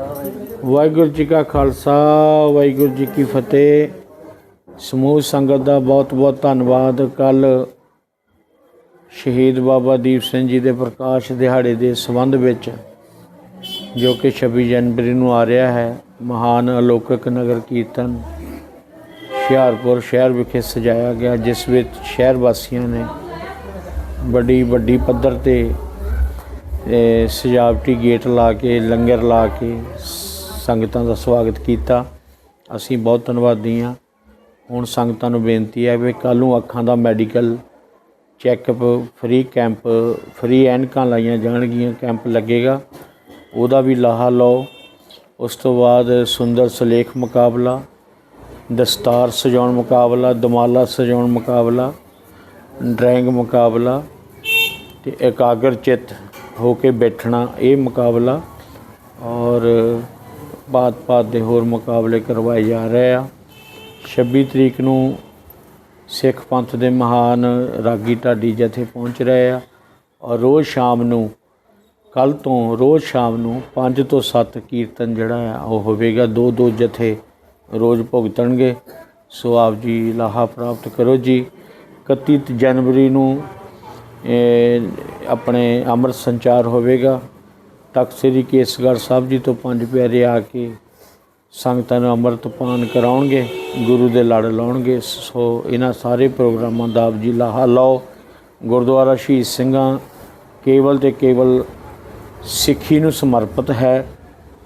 ਵਾਹਿਗੁਰੂ ਜੀ ਕਾ ਖਾਲਸਾ, ਵਾਹਿਗੁਰੂ ਜੀ ਕੀ ਫਤਿਹ। ਸਮੂਹ ਸੰਗਤ ਦਾ ਬਹੁਤ ਬਹੁਤ ਧੰਨਵਾਦ। ਕੱਲ ਸ਼ਹੀਦ ਬਾਬਾ ਦੀਪ ਸਿੰਘ ਜੀ ਦੇ ਪ੍ਰਕਾਸ਼ ਦਿਹਾੜੇ ਦੇ ਸੰਬੰਧ ਵਿੱਚ ਜੋ ਕਿ 26 ਜਨਵਰੀ ਨੂੰ ਆ ਰਿਹਾ ਹੈ, ਮਹਾਨ ਅਲੌਕਿਕ ਨਗਰ ਕੀਰਤਨ ਹੁਸ਼ਿਆਰਪੁਰ ਸ਼ਹਿਰ ਵਿਖੇ ਸਜਾਇਆ ਗਿਆ, ਜਿਸ ਵਿੱਚ ਸ਼ਹਿਰ ਵਾਸੀਆਂ ਨੇ ਬੜੀ ਵੱਡੀ ਪੱਧਰ ਤੇ ਸਜਾਵਟੀ ਗੇਟ ਲਾ ਕੇ, ਲੰਗਰ ਲਾ ਕੇ ਸੰਗਤਾਂ ਦਾ ਸਵਾਗਤ ਕੀਤਾ। ਅਸੀਂ ਬਹੁਤ ਧੰਨਵਾਦੀ ਹਾਂ। ਹੁਣ ਸੰਗਤਾਂ ਨੂੰ ਬੇਨਤੀ ਹੈ ਵੀ ਕੱਲ੍ਹ ਨੂੰ ਅੱਖਾਂ ਦਾ medical checkup free camp, free ਐਨਕਾਂ ਲਾਈਆਂ ਜਾਣਗੀਆਂ, ਕੈਂਪ ਲੱਗੇਗਾ। ਉਹਦਾ ਵੀ ਲਾਹਾ ਲਓ। ਉਸ ਤੋਂ ਬਾਅਦ ਸੁੰਦਰ ਸੁਲੇਖ ਮੁਕਾਬਲਾ ਦਸਤਾਰ ਸਜਾਉਣ ਮੁਕਾਬਲਾ, ਦਮਾਲਾ ਸਜਾਉਣ ਮੁਕਾਬਲਾ ਡਰਾਇੰਗ ਮੁਕਾਬਲਾ ਤੇ ਇਕਾਗਰ ਚਿੱਤ ਹੋ ਕੇ ਬੈਠਣਾ, ਇਹ ਮੁਕਾਬਲਾ ਔਰ ਬਾਤ-ਬਾਤ ਦੇ ਹੋਰ ਮੁਕਾਬਲੇ ਕਰਵਾਏ ਜਾ ਰਹੇ ਆ। 26 ਤਰੀਕ ਨੂੰ ਸਿੱਖ ਪੰਥ ਦੇ ਮਹਾਨ ਰਾਗੀ ਢਾਡੀ ਜਥੇ ਪਹੁੰਚ ਰਹੇ ਆ ਔਰ ਰੋਜ਼ ਸ਼ਾਮ ਨੂੰ ਕੱਲ ਤੋਂ ਰੋਜ਼ ਸ਼ਾਮ ਨੂੰ 5 ਤੋਂ 7 ਕੀਰਤਨ ਜਿਹੜਾ ਆ, ਉਹ ਹੋਵੇਗਾ। ਦੋ ਦੋ ਜਥੇ ਰੋਜ਼ ਭੁਗਤਣਗੇ। ਸੋ ਆਪ ਜੀ ਲਾਹਾ ਪ੍ਰਾਪਤ ਕਰੋ ਜੀ। 31 ਜਨਵਰੀ ਨੂੰ ਆਪਣੇ ਅੰਮ੍ਰਿਤ ਸੰਚਾਰ ਹੋਵੇਗਾ, ਤਖਤ ਸ੍ਰੀ ਕੇਸਗੜ੍ਹ ਸਾਹਿਬ ਜੀ ਤੋਂ ਪੰਜ ਪਿਆਰੇ ਆ ਕੇ ਸੰਗਤਾਂ ਨੂੰ ਅੰਮ੍ਰਿਤ ਪਾਨ ਕਰਾਉਣਗੇ, ਗੁਰੂ ਦੇ ਲੜ ਲਾਉਣਗੇ। ਸੋ ਇਹਨਾਂ ਸਾਰੇ ਪ੍ਰੋਗਰਾਮਾਂ ਦਾ ਆਪ ਜੀ ਲਾਹਾ ਲਓ। ਗੁਰਦੁਆਰਾ ਸ਼ਹੀਦ ਸਿੰਘਾਂ ਕੇਵਲ ਤੇ ਕੇਵਲ ਸਿੱਖੀ ਨੂੰ ਸਮਰਪਿਤ ਹੈ,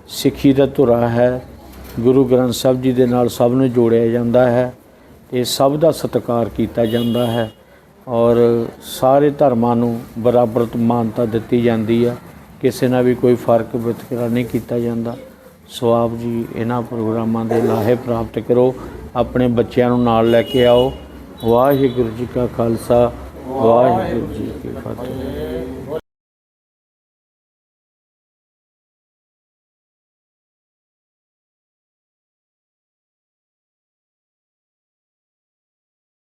ਸਿੱਖੀ ਦਾ ਧੁਰਾ ਹੈ, ਗੁਰੂ ਗ੍ਰੰਥ ਸਾਹਿਬ ਜੀ ਦੇ ਨਾਲ ਸਭ ਨੂੰ ਜੋੜਿਆ ਜਾਂਦਾ ਹੈ ਤੇ ਸਭ ਦਾ ਸਤਿਕਾਰ ਕੀਤਾ ਜਾਂਦਾ ਹੈ। ਔਰ ਸਾਰੇ ਧਰਮਾਂ ਨੂੰ ਬਰਾਬਰ ਮਾਨਤਾ ਦਿੱਤੀ ਜਾਂਦੀ ਆ। ਕਿਸੇ ਨਾਲ ਵੀ ਕੋਈ ਫ਼ਰਕ ਵਿਤਕਰਾ ਨਹੀਂ ਕੀਤਾ ਜਾਂਦਾ। ਸੋ ਆਪ ਜੀ, ਇਹਨਾਂ ਪ੍ਰੋਗਰਾਮਾਂ ਦੇ ਲਾਹੇ ਪ੍ਰਾਪਤ ਕਰੋ। ਆਪਣੇ ਬੱਚਿਆਂ ਨੂੰ ਨਾਲ ਲੈ ਕੇ ਆਓ। ਵਾਹਿਗੁਰੂ ਜੀ ਕਾ ਖਾਲਸਾ, ਵਾਹਿਗੁਰੂ ਜੀ ਕੀ ਫਤਿਹ।